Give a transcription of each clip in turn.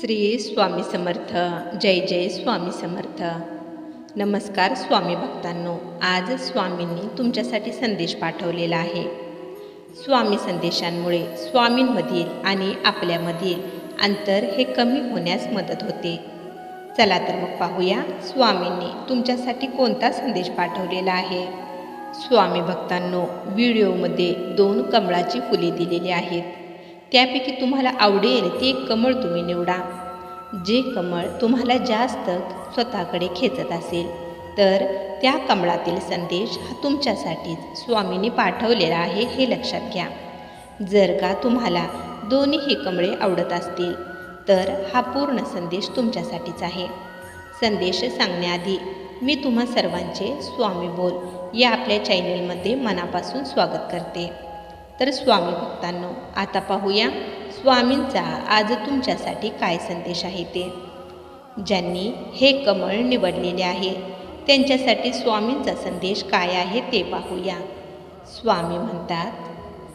श्री स्वामी समर्थ जय जय स्वामी समर्थ. नमस्कार स्वामी भक्तांनो आज स्वामींनी तुमच्यासाठी संदेश पाठवलेला आहे. स्वामी संदेशांमुळे स्वामींमधील आणि आपल्यामधील अंतर हे कमी होण्यास मदत होते. चला तर मग पाहूया स्वामींनी तुमच्यासाठी कोणता संदेश पाठवलेला आहे. स्वामी भक्तांनो व्हिडिओमध्ये दोन कमळाची फुले दिलेली आहेत. त्यापैकी तुम्हाला आवडेल ते एक कमळ तुम्ही निवडा. जे कमळ तुम्हाला जास्त स्वतःकडे खेचत असेल तर त्या कमळातील संदेश हा तुमच्यासाठीच स्वामीने पाठवलेला आहे हे लक्षात घ्या. जर का तुम्हाला दोन्हीही कमळे आवडत असतील तर हा पूर्ण संदेश तुमच्यासाठीच आहे. संदेश सांगण्याआधी मी तुम्हा सर्वांचे स्वामी बोल या आपल्या चॅनेलमध्ये मनापासून स्वागत करते. तर स्वामी भक्तांनो आता पाहूया स्वामींचा आज तुमच्यासाठी काय संदेश आहे ते. ज्यांनी हे कमळ निवडलेले आहे त्यांच्यासाठी स्वामींचा संदेश काय आहे ते पाहूया. स्वामी म्हणतात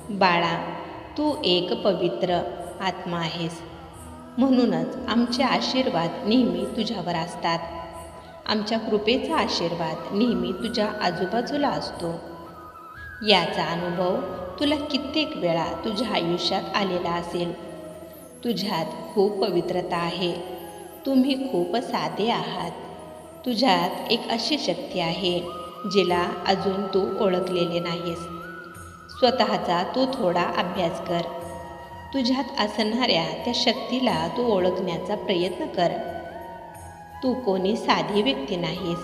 बाळा तू एक पवित्र आत्मा आहेस. म्हणूनच आमचे आशीर्वाद नेहमी तुझ्यावर असतात. आमच्या कृपेचा आशीर्वाद नेहमी तुझ्या आजूबाजूला असतो. याचा अनुभव तुला कित्येक वेळा तुझ्या आयुष्यात आलेला असेल. तुझ्यात खूप पवित्रता आहे. तुम्ही खूप साधे आहात. तुझ्यात एक अशी शक्ती आहे जिला अजून तू ओळखलेले नाहीस. स्वतःचा तू थोडा अभ्यास कर. तुझ्यात असणाऱ्या त्या शक्तीला तू ओळखण्याचा प्रयत्न कर. तू कोणी साधी व्यक्ती नाहीस.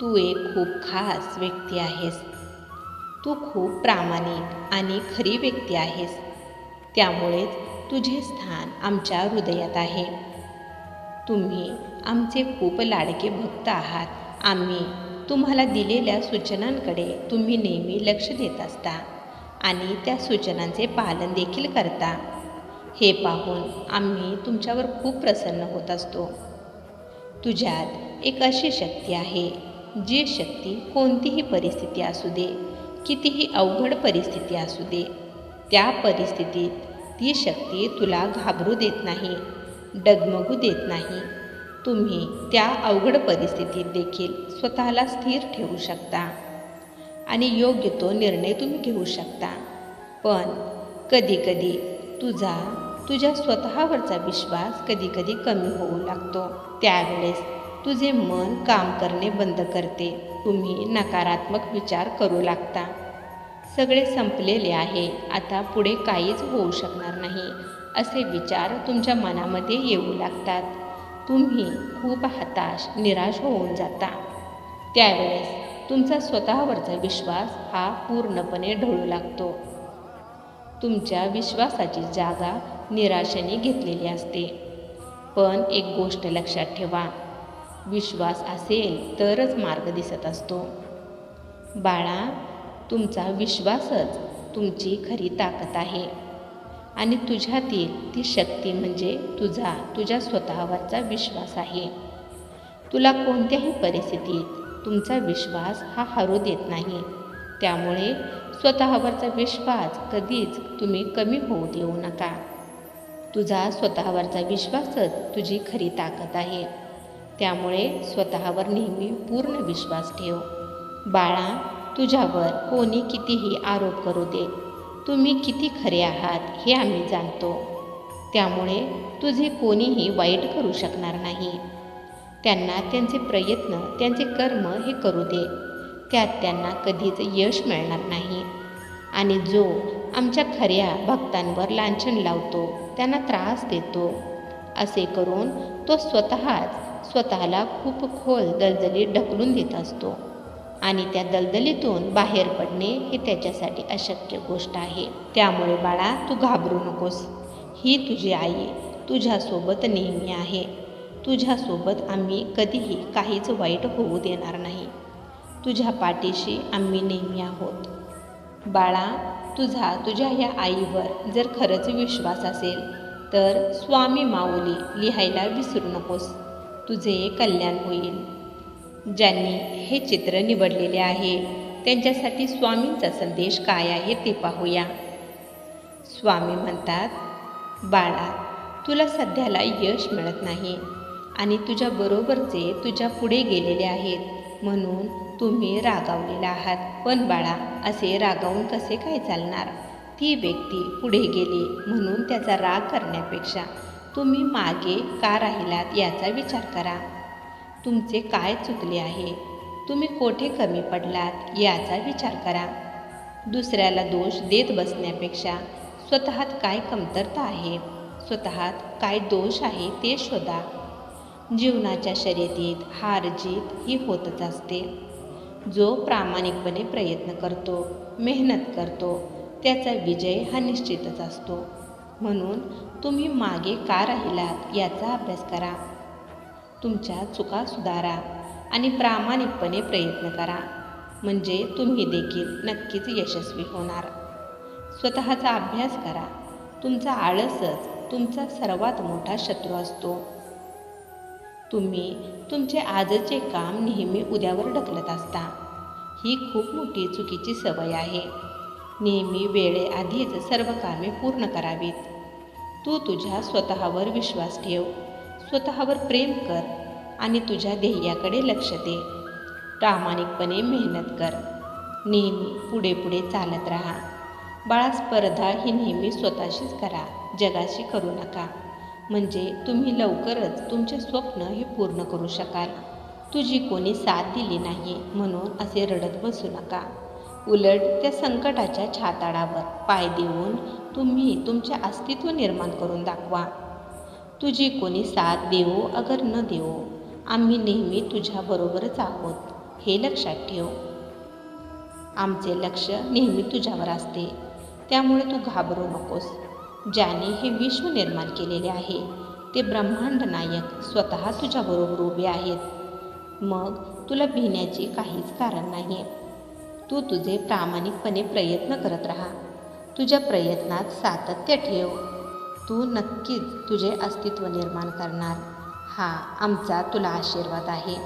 तू एक खूप खास व्यक्ती आहेस. तू खूप प्रामाणिक आणि खरी व्यक्ती आहेस. त्यामुळेच तुझे स्थान आमच्या हृदयात आहे. तुम्ही आमचे खूप लाडके भक्त आहात. आम्ही तुम्हाला दिलेल्या सूचनांकडे तुम्ही नेहमी लक्ष देत असता आणि त्या सूचनांचे पालन देखील करता. हे पाहून आम्ही तुमच्यावर खूप प्रसन्न होत असतो. तुझ्यात एक अशी शक्ती आहे जी शक्ती कोणतीही परिस्थिती असू दे. कितीही अवघड परिस्थिती असू दे त्या परिस्थितीत ती शक्ती तुला घाबरू देत नाही डगमगू देत नाही. तुम्ही त्या अवघड परिस्थितीत देखील स्वतःला स्थिर ठेवू शकता आणि योग्य तो निर्णय तुम्ही घेऊ शकता. पण कधीकधी तुझा तुझ्या स्वतःवरचा विश्वास कधीकधी कमी होऊ लागतो. त्यावेळेस तुझे मन काम करणे बंद करते. तुम्ही नकारात्मक विचार करू लागता. सगळे संपलेले आहे. आता पुढे काहीच होऊ शकणार नाही. असे विचार तुमच्या मनामध्ये येऊ लागतात. तुम्ही खूप हताश निराश होऊन जाता. त्यावेळेस तुमचा स्वतःवरचा विश्वास हा पूर्णपणे ढळू लागतो. तुमच्या विश्वासाची जागा निराशेने घेतलेली असते. पण एक गोष्ट लक्षात ठेवा. विश्वास असेल तरच मार्ग दिसत असतो. बाळा तुमचा विश्वासच तुमची खरी ताकद आहे. आणि तुझ्यातील ती शक्ती म्हणजे तुझा तुझ्या स्वतःवरचा विश्वास आहे. तुला कोणत्याही परिस्थितीत तुमचा विश्वास हा हरू देत नाही. त्यामुळे स्वतःवरचा विश्वास कधीच तुम्ही कमी होऊ देऊ नका. तुझा स्वतःवरचा विश्वासच तुझी खरी ताकद आहे. त्यामुळे स्वतःवर नेहमी पूर्ण विश्वास ठेव. बाळा तुझ्यावर कोणी कितीही आरोप करू दे. तुम्ही किती खरे आहात हे आम्ही जाणतो. त्यामुळे तुझे कोणीही वाईट करू शकणार नाही. त्यांना त्यांचे प्रयत्न त्यांचे कर्म हे करू दे. त्यात त्यांना कधीच यश मिळणार नाही. आणि जो आमच्या खऱ्या भक्तांवर लांछन लावतो त्यांना त्रास देतो. असे करून तो स्वतःच स्वतःला खूप खोल दलदलीत ढकलून देत असतो. आणि त्या दलदलीतून बाहेर पडणे हे त्याच्यासाठी अशक्य गोष्ट आहे. त्यामुळे बाळा तू घाबरू नकोस. ही तुझी आई तुझ्यासोबत नेहमी आहे. तुझ्यासोबत आम्ही कधीही काहीच वाईट होऊ देणार नाही. तुझ्या पाठीशी आम्ही नेहमी आहोत. बाळा तुझा तुझ्या या आईवर जर खरंच विश्वास असेल तर स्वामी माऊली लिहायला विसरू नकोस. तुझे कल्याण होईल. ज्यांनी हे चित्र निवडलेले आहे त्यांच्यासाठी स्वामींचा संदेश काय आहे ते पाहूया. स्वामी म्हणतात बाळा तुला सध्याला यश मिळत नाही आणि तुझ्या बरोबरचे तुझ्या पुढे गेलेले आहेत. म्हणून तुम्ही रागावलेला आहात. पण बाळा असे रागावून कसे काय चालणार? ती व्यक्ती पुढे गेली म्हणून त्याचा राग करण्यापेक्षा तुम्ही मागे का राहिलात याचा विचार करा. तुमचे काय चुकले आहे? तुम्ही कोठे कमी पडलात याचा विचार करा. दुसऱ्याला दोष देत बसण्यापेक्षा स्वतःत काय कमतरता आहे? स्वतःत काय दोष आहे ते शोधा. जीवनाच्या शर्यतीत हार जीत ही होतच असते. जो प्रामाणिकपणे प्रयत्न करतो मेहनत करतो त्याचा विजय हा निश्चितच असतो. म्हणून तुम्ही मागे का राहिलात याचा अभ्यास करा. तुमच्या चुका सुधारा आणि प्रामाणिकपणे प्रयत्न करा. म्हणजे तुम्ही देखील नक्कीच यशस्वी होणार. स्वतःचा अभ्यास करा. तुमचा आळसच तुमचा सर्वात मोठा शत्रू असतो. तुम्ही तुमचे आजचे काम नेहमी उद्यावर ढकलत असता. ही खूप मोठी चुकीची सवय आहे. नेहमी वेळेआधीच सर्व कामे पूर्ण करावीत. तू तुझ्या स्वतःवर विश्वास ठेव. स्वतःवर प्रेम कर आणि तुझ्या ध्येयाकडे लक्ष दे. प्रामाणिकपणे मेहनत कर. नेहमी पुढे पुढे चालत राहा. बाळा स्पर्धा ही नेहमी स्वतःशीच करा. जगाशी करू नका. म्हणजे तुम्ही लवकरच तुमचे स्वप्न हे पूर्ण करू शकाल. तुझी कोणी साथ दिली नाही म्हणून असे रडत बसू नका. उलट त्या संकटाच्या छाताडावर पाय देऊन तुम्ही तुमचे अस्तित्व निर्माण करून दाखवा. तुझी कोणी साथ देवो अगर न देवो आम्ही नेहमी तुझ्याबरोबरच आहोत हे लक्षात ठेव. आमचे लक्ष नेहमी तुझ्यावर असते त्यामुळे तू घाबरू नकोस. ज्याने हे विश्व निर्माण केलेले आहे ते ब्रह्मांड नायक स्वतः तुझ्याबरोबर उभे आहेत. मग तुला भिण्याचे काहीच कारण नाही तू तुझे प्रामाणिकपणे प्रयत्न करत राहा. तुझ्या प्रयत्नात सातत्य ठेव. तू नक्कीच तुझे अस्तित्व निर्माण करणार. हा आमचा तुला आशीर्वाद आहे.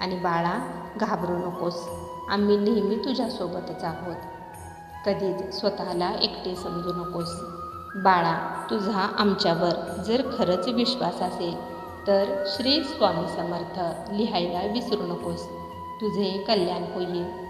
आणि बाळा घाबरू नकोस. आम्ही नेहमी तुझ्यासोबतच आहोत. कधीच स्वतःला एकटे समजू नकोस. बाळा तुझा आमच्यावर जर खरंच विश्वास असेल तर श्री स्वामी समर्थ लिहायला विसरू नकोस. तुझे कल्याण होईल.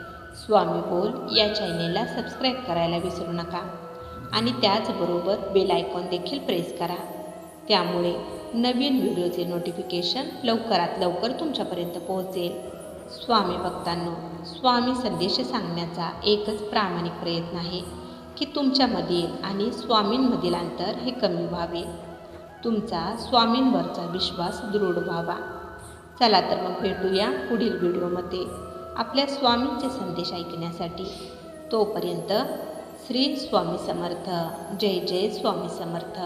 स्वामी बोल या चॅनेलला सबस्क्राईब करायला विसरू नका आणि त्याचबरोबर बेल आयकॉन देखील प्रेस करा. त्यामुळे नवीन व्हिडिओचे नोटिफिकेशन लवकरात लवकर तुमच्यापर्यंत पोहोचेल. स्वामी भक्तांनो स्वामी संदेश सांगण्याचा एकच प्रामाणिक प्रयत्न आहे की तुमच्यामधील आणि स्वामींमधील अंतर हे कमी व्हावे. तुमचा स्वामींवरचा विश्वास दृढ व्हावा. चला तर मग भेटूया पुढील व्हिडिओमध्ये. आपल्या स्वामींचे संदेश ऐकण्यासाठी तोपर्यंत श्री स्वामी समर्थ. जय जय स्वामी समर्थ.